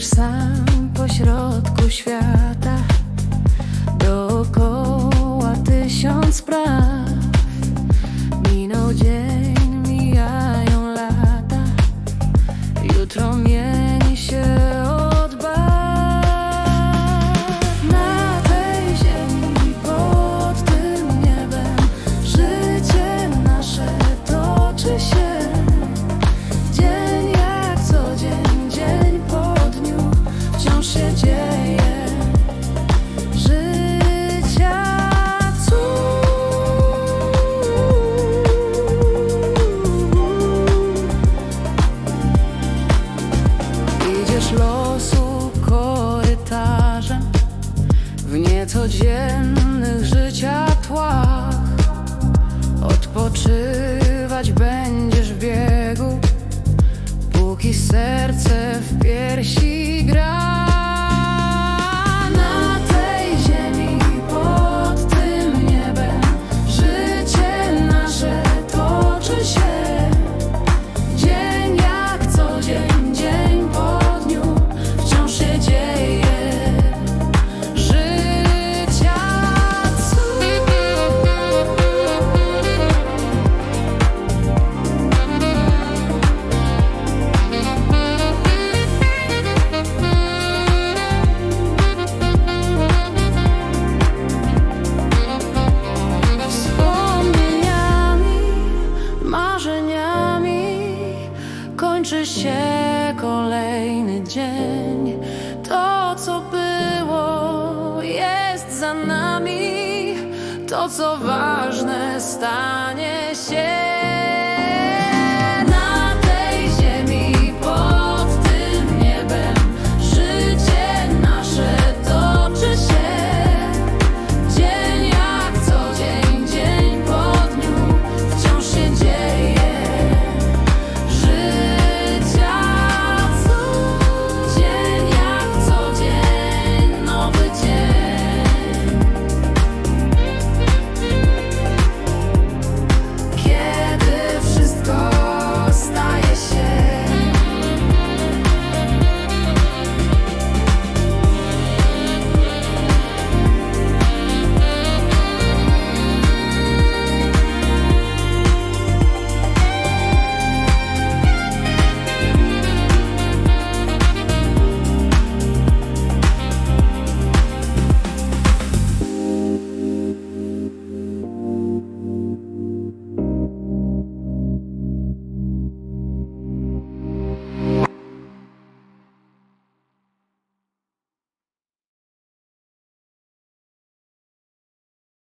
Stoisz sam pośrodku świata. codziennych życia płach. Odpoczywać będziesz w biegu Póki serce w piersi się kolejny dzień. To, co było, jest za nami. To, co ważne, stanie się.